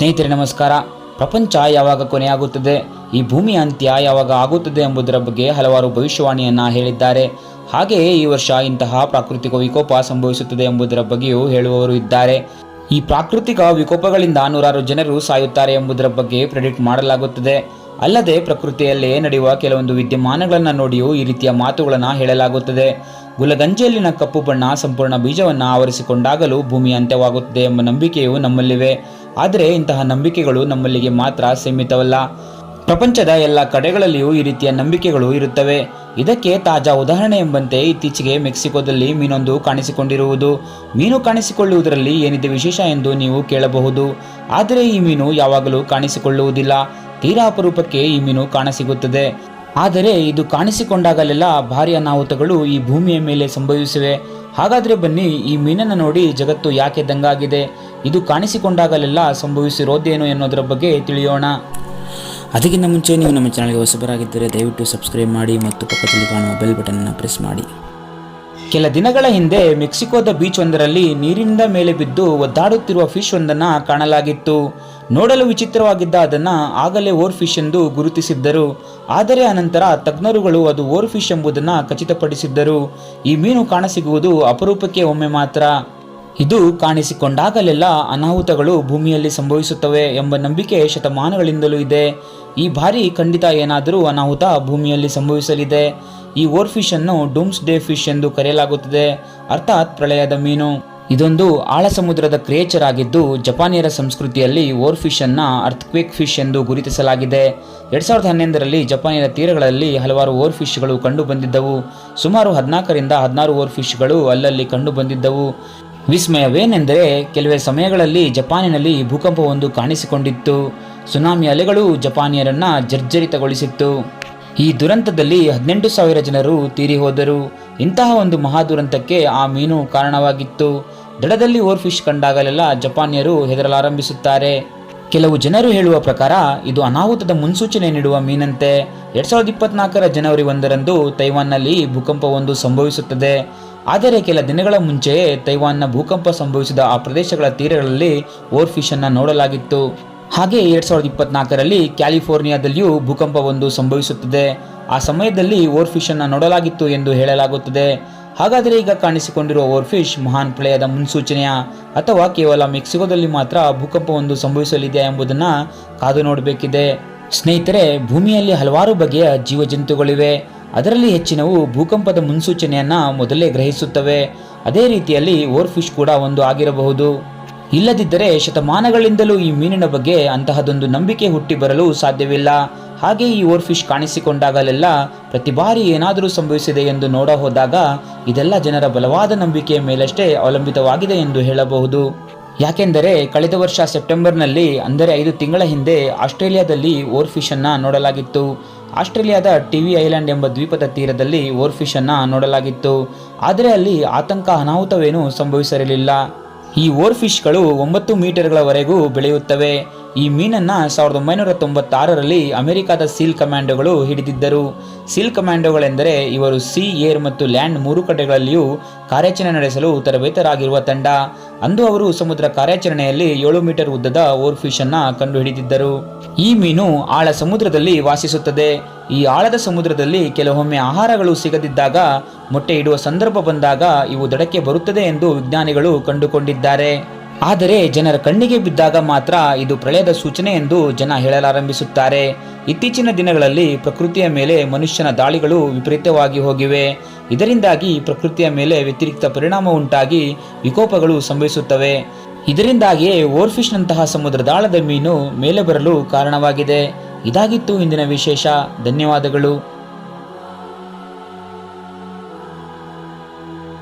ಸ್ನೇಹಿತರೆ, ನಮಸ್ಕಾರ. ಪ್ರಪಂಚ ಯಾವಾಗ ಕೊನೆಯಾಗುತ್ತದೆ? ಈ ಭೂಮಿ ಅಂತ್ಯ ಯಾವಾಗ ಆಗುತ್ತದೆ ಎಂಬುದರ ಬಗ್ಗೆ ಹಲವಾರು ಭವಿಷ್ಯವಾಣಿಯನ್ನ ಹೇಳಿದ್ದಾರೆ. ಹಾಗೆಯೇ ಈ ವರ್ಷ ಇಂತಹ ಪ್ರಾಕೃತಿಕ ವಿಕೋಪ ಸಂಭವಿಸುತ್ತದೆ ಎಂಬುದರ ಬಗ್ಗೆಯೂ ಹೇಳುವವರು ಇದ್ದಾರೆ. ಈ ಪ್ರಾಕೃತಿಕ ವಿಕೋಪಗಳಿಂದ ನೂರಾರು ಜನರು ಸಾಯುತ್ತಾರೆ ಎಂಬುದರ ಬಗ್ಗೆ ಪ್ರೆಡಿಕ್ಟ್ ಮಾಡಲಾಗುತ್ತದೆ. ಅಲ್ಲದೆ ಪ್ರಕೃತಿಯಲ್ಲೇ ನಡೆಯುವ ಕೆಲವೊಂದು ವಿದ್ಯಮಾನಗಳನ್ನು ನೋಡಿಯೂ ಈ ರೀತಿಯ ಮಾತುಗಳನ್ನು ಹೇಳಲಾಗುತ್ತದೆ. ಗುಲಗಂಜಿಯಲ್ಲಿನ ಕಪ್ಪು ಬಣ್ಣ ಸಂಪೂರ್ಣ ಬೀಜವನ್ನು ಆವರಿಸಿಕೊಂಡಾಗಲೂ ಭೂಮಿ ಅಂತ್ಯವಾಗುತ್ತದೆ ಎಂಬ ನಂಬಿಕೆಯು ನಮ್ಮಲ್ಲಿವೆ. ಆದರೆ ಇಂತಹ ನಂಬಿಕೆಗಳು ನಮ್ಮಲ್ಲಿಗೆ ಮಾತ್ರ ಸೀಮಿತವಲ್ಲ. ಪ್ರಪಂಚದ ಎಲ್ಲ ಕಡೆಗಳಲ್ಲಿಯೂ ಈ ರೀತಿಯ ನಂಬಿಕೆಗಳು ಇರುತ್ತವೆ. ಇದಕ್ಕೆ ತಾಜಾ ಉದಾಹರಣೆ ಎಂಬಂತೆ ಇತ್ತೀಚೆಗೆ ಮೆಕ್ಸಿಕೋದಲ್ಲಿ ಮೀನೊಂದು ಕಾಣಿಸಿಕೊಂಡಿರುವುದು. ಮೀನು ಕಾಣಿಸಿಕೊಳ್ಳುವುದರಲ್ಲಿ ಏನಿದೆ ವಿಶೇಷ ಎಂದು ನೀವು ಕೇಳಬಹುದು. ಆದರೆ ಈ ಮೀನು ಯಾವಾಗಲೂ ಕಾಣಿಸಿಕೊಳ್ಳುವುದಿಲ್ಲ. ತೀರಾ ಅಪರೂಪಕ್ಕೆ ಈ ಮೀನು ಕಾಣಸಿಗುತ್ತದೆ. ಆದರೆ ಇದು ಕಾಣಿಸಿಕೊಂಡಾಗಲೆಲ್ಲ ಭಾರಿ ಅನಾಹುತಗಳು ಈ ಭೂಮಿಯ ಮೇಲೆ ಸಂಭವಿಸಿವೆ. ಹಾಗಾದರೆ ಬನ್ನಿ ಈ ಮೀನನ್ನು ನೋಡಿ ಜಗತ್ತು ಯಾಕೆ ದಂಗಾಗಿದೆ. ಇದು ಕಾಣಿಸಿಕೊಂಡಾಗಲೆಲ್ಲ ಸಂಭವಿಸಿರೋದೇನು ಎನ್ನುವುದರ ಬಗ್ಗೆ ತಿಳಿಯೋಣ. ಅದಕ್ಕಿಂತ ಮುಂಚೆ ನೀವು ನಮ್ಮ ಚಾನಲ್ಗೆ ಹೊಸಬರಾಗಿದ್ದರೆ ದಯವಿಟ್ಟು ಸಬ್ಸ್ಕ್ರೈಬ್ ಮಾಡಿ ಮತ್ತು ಪಕ್ಕದಲ್ಲಿ ಕಾಣುವ ಬೆಲ್ ಬಟನ್ನ ಪ್ರೆಸ್ ಮಾಡಿ. ಕೆಲ ದಿನಗಳ ಹಿಂದೆ ಮೆಕ್ಸಿಕೋದ ಬೀಚ್ ಒಂದರಲ್ಲಿ ನೀರಿನಿಂದ ಮೇಲೆ ಬಿದ್ದು ಒದ್ದಾಡುತ್ತಿರುವ ಫಿಶ್ ಒಂದನ್ನು ಕಾಣಲಾಗಿತ್ತು. ನೋಡಲು ವಿಚಿತ್ರವಾಗಿದ್ದ ಅದನ್ನು ಆಗಲೇ ಓರ್ ಫಿಶ್ ಎಂದು ಗುರುತಿಸಿದ್ದರು. ಆದರೆ ಅನಂತರ ತಜ್ಞರುಗಳು ಅದು ಓರ್ ಫಿಶ್ ಎಂಬುದನ್ನು ಖಚಿತಪಡಿಸಿದ್ದರು. ಈ ಮೀನು ಕಾಣಸಿಗುವುದು ಅಪರೂಪಕ್ಕೆ ಒಮ್ಮೆ ಮಾತ್ರ. ಇದು ಕಾಣಿಸಿಕೊಂಡಾಗಲೆಲ್ಲ ಅನಾಹುತಗಳು ಭೂಮಿಯಲ್ಲಿ ಸಂಭವಿಸುತ್ತವೆ ಎಂಬ ನಂಬಿಕೆ ಶತಮಾನಗಳಿಂದಲೂ ಇದೆ. ಈ ಬಾರಿ ಖಂಡಿತ ಏನಾದರೂ ಅನಾಹುತ ಭೂಮಿಯಲ್ಲಿ ಸಂಭವಿಸಲಿದೆ. ಈ ಓರ್ ಫಿಶ್ ಅನ್ನು ಡೂಮ್ಸ್ ಡೇ ಫಿಶ್ ಎಂದು ಕರೆಯಲಾಗುತ್ತದೆ. ಅರ್ಥಾತ್ ಪ್ರಳಯದ ಮೀನು. ಇದೊಂದು ಆಳ ಸಮುದ್ರದ ಕ್ರಿಯೇಚರ್ ಆಗಿದ್ದು, ಜಪಾನಿಯರ ಸಂಸ್ಕೃತಿಯಲ್ಲಿ ಓರ್ ಫಿಶ್ ಅನ್ನ ಅರ್ಥಕ್ವೇಕ್ ಫಿಶ್ ಎಂದು ಗುರುತಿಸಲಾಗಿದೆ. ಎರಡ್ ಸಾವಿರದ ಹನ್ನೊಂದರಲ್ಲಿ ಜಪಾನಿನ ತೀರಗಳಲ್ಲಿ ಹಲವಾರು ಓರ್ ಫಿಶ್ಗಳು ಕಂಡು ಬಂದಿದ್ದವು ಸುಮಾರು ಹದಿನಾಲ್ಕರಿಂದ ಹದಿನಾರು ಓರ್ ಫಿಶ್ಗಳು ಅಲ್ಲಲ್ಲಿ ಕಂಡು ಬಂದಿದ್ದವು ವಿಸ್ಮಯವೇನೆಂದರೆ ಕೆಲವೇ ಸಮಯಗಳಲ್ಲಿ ಜಪಾನಿನಲ್ಲಿ ಭೂಕಂಪವೊಂದು ಕಾಣಿಸಿಕೊಂಡಿತ್ತು. ಸುನಾಮಿ ಅಲೆಗಳು ಜಪಾನಿಯರನ್ನ ಜರ್ಜರಿತಗೊಳಿಸಿತ್ತು. ಈ ದುರಂತದಲ್ಲಿ ಹದಿನೆಂಟು ಸಾವಿರ ಜನರು ತೀರಿ ಹೋದರು ಇಂತಹ ಒಂದು ಮಹಾ ದುರಂತಕ್ಕೆ ಆ ಮೀನು ಕಾರಣವಾಗಿತ್ತು. ದಡದಲ್ಲಿ ಓರ್ ಫಿಶ್ ಕಂಡಾಗಲೆಲ್ಲ ಜಪಾನಿಯರು ಹೆದರಲಾರಂಭಿಸುತ್ತಾರೆ. ಕೆಲವು ಜನರು ಹೇಳುವ ಪ್ರಕಾರ, ಇದು ಅನಾಹುತದ ಮುನ್ಸೂಚನೆ ನೀಡುವ ಮೀನಂತೆ. ಎರಡ್ ಸಾವಿರದ ಇಪ್ಪತ್ನಾಲ್ಕರ ಜನವರಿ ಒಂದರಂದು ತೈವಾನ್ನಲ್ಲಿ ಭೂಕಂಪವೊಂದು ಸಂಭವಿಸುತ್ತದೆ. ಆದರೆ ಕೆಲ ದಿನಗಳ ಮುಂಚೆಯೇ ತೈವಾನ್ನ ಭೂಕಂಪ ಸಂಭವಿಸಿದ ಆ ಪ್ರದೇಶಗಳ ತೀರಗಳಲ್ಲಿ ಓರ್ ಫಿಶ್ ಅನ್ನ ನೋಡಲಾಗಿತ್ತು. ಹಾಗೆ ಎರಡ್ ಸಾವಿರದ ಇಪ್ಪತ್ನಾಲ್ಕರಲ್ಲಿ ಕ್ಯಾಲಿಫೋರ್ನಿಯಾದಲ್ಲಿಯೂ ಭೂಕಂಪವೊಂದು ಸಂಭವಿಸುತ್ತದೆ. ಆ ಸಮಯದಲ್ಲಿ ಓರ್ ಫಿಶ್ ಅನ್ನ ನೋಡಲಾಗಿತ್ತು ಎಂದು ಹೇಳಲಾಗುತ್ತದೆ. ಹಾಗಾದರೆ ಈಗ ಕಾಣಿಸಿಕೊಂಡಿರುವ ಓರ್ ಫಿಶ್ ಮಹಾನ್ ಪ್ರಳಯದ ಮುನ್ಸೂಚನೆಯ ಅಥವಾ ಕೇವಲ ಮೆಕ್ಸಿಕೋದಲ್ಲಿ ಮಾತ್ರ ಭೂಕಂಪವೊಂದು ಸಂಭವಿಸಲಿದೆಯಾ ಎಂಬುದನ್ನು ಕಾದು ನೋಡಬೇಕಿದೆ. ಸ್ನೇಹಿತರೆ, ಭೂಮಿಯಲ್ಲಿ ಹಲವಾರು ಬಗೆಯ ಜೀವಜಂತುಗಳಿವೆ. ಅದರಲ್ಲಿ ಹೆಚ್ಚಿನವು ಭೂಕಂಪದ ಮುನ್ಸೂಚನೆಯನ್ನು ಮೊದಲೇ ಗ್ರಹಿಸುತ್ತವೆ. ಅದೇ ರೀತಿಯಲ್ಲಿ ಓರ್ ಫಿಶ್ ಕೂಡ ಒಂದು ಆಗಿರಬಹುದು. ಇಲ್ಲದಿದ್ದರೆ ಶತಮಾನಗಳಿಂದಲೂ ಈ ಮೀನಿನ ಬಗ್ಗೆ ಅಂತಹದೊಂದು ನಂಬಿಕೆ ಹುಟ್ಟಿ ಬರಲು ಸಾಧ್ಯವಿಲ್ಲ. ಹಾಗೆ ಈ ಓರ್ ಫಿಶ್ ಕಾಣಿಸಿಕೊಂಡಾಗಲೆಲ್ಲ ಪ್ರತಿ ಬಾರಿ ಏನಾದರೂ ಸಂಭವಿಸಿದೆ ಎಂದು ನೋಡ ಹೋದಾಗ ಇದೆಲ್ಲ ಜನರ ಬಲವಾದ ನಂಬಿಕೆಯ ಮೇಲಷ್ಟೇ ಅವಲಂಬಿತವಾಗಿದೆ ಎಂದು ಹೇಳಬಹುದು. ಯಾಕೆಂದರೆ ಕಳೆದ ವರ್ಷ ಸೆಪ್ಟೆಂಬರ್ನಲ್ಲಿ, ಅಂದರೆ ಐದು ತಿಂಗಳ ಹಿಂದೆ ಆಸ್ಟ್ರೇಲಿಯಾದಲ್ಲಿ ಓರ್ ಫಿಶ್ ನೋಡಲಾಗಿತ್ತು. ಆಸ್ಟ್ರೇಲಿಯಾದ ಟಿವಿ ಐಲ್ಯಾಂಡ್ ಎಂಬ ದ್ವೀಪದ ತೀರದಲ್ಲಿ ಓರ್ ಫಿಶ್ ನೋಡಲಾಗಿತ್ತು. ಆದರೆ ಅಲ್ಲಿ ಆತಂಕ ಅನಾಹುತವೇನೂ ಸಂಭವಿಸಿರಲಿಲ್ಲ ಈ ಓರ್ ಫಿಶ್ಗಳು ಒಂಬತ್ತು ಮೀಟರ್ಗಳವರೆಗೂ ಬೆಳೆಯುತ್ತವೆ. ಈ ಮೀನನ್ನು ಸಾವಿರದ ಒಂಬೈನೂರ ತೊಂಬತ್ತಾರರಲ್ಲಿ ಅಮೆರಿಕದ ಸೀಲ್ ಕಮಾಂಡೋಗಳು ಹಿಡಿದಿದ್ದರು. ಸೀಲ್ ಕಮಾಂಡೋಗಳೆಂದರೆ ಇವರು ಸಿ, ಏರ್ ಮತ್ತು ಲ್ಯಾಂಡ್ ಮೂರು ಕಡೆಗಳಲ್ಲಿಯೂ ಕಾರ್ಯಾಚರಣೆ ನಡೆಸಲು ತರಬೇತರಾಗಿರುವ ತಂಡ. ಅಂದು ಅವರು ಸಮುದ್ರ ಕಾರ್ಯಾಚರಣೆಯಲ್ಲಿ ಏಳು ಮೀಟರ್ ಉದ್ದದ ಓರ್ ಫಿಶ್ ಅನ್ನ ಕಂಡುಹಿಡಿದಿದ್ದರು. ಈ ಮೀನು ಆಳ ಸಮುದ್ರದಲ್ಲಿ ವಾಸಿಸುತ್ತದೆ. ಈ ಆಳದ ಸಮುದ್ರದಲ್ಲಿ ಕೆಲವೊಮ್ಮೆ ಆಹಾರಗಳು ಸಿಗದಿದ್ದಾಗ, ಮೊಟ್ಟೆ ಇಡುವ ಸಂದರ್ಭ ಬಂದಾಗ ಇವು ದಡಕ್ಕೆ ಬರುತ್ತದೆ ಎಂದು ವಿಜ್ಞಾನಿಗಳು ಕಂಡುಕೊಂಡಿದ್ದಾರೆ. ಆದರೆ ಜನರ ಕಣ್ಣಿಗೆ ಬಿದ್ದಾಗ ಮಾತ್ರ ಇದು ಪ್ರಳಯದ ಸೂಚನೆ ಎಂದು ಜನ ಹೇಳಲಾರಂಭಿಸುತ್ತಾರೆ. ಇತ್ತೀಚಿನ ದಿನಗಳಲ್ಲಿ ಪ್ರಕೃತಿಯ ಮೇಲೆ ಮನುಷ್ಯನ ದಾಳಿಗಳು ವಿಪರೀತವಾಗಿ ಹೋಗಿವೆ. ಇದರಿಂದಾಗಿ ಪ್ರಕೃತಿಯ ಮೇಲೆ ವ್ಯತಿರಿಕ್ತ ಪರಿಣಾಮ ಉಂಟಾಗಿ ವಿಕೋಪಗಳು ಸಂಭವಿಸುತ್ತವೆ. ಇದರಿಂದಾಗಿಯೇ ಓರ್ಫಿಶ್ನಂತಹ ಸಮುದ್ರದಾಳದ ಮೀನು ಮೇಲೆ ಬರಲು ಕಾರಣವಾಗಿದೆ. ಇದಾಗಿತ್ತು ಇಂದಿನ ವಿಶೇಷ. ಧನ್ಯವಾದಗಳು.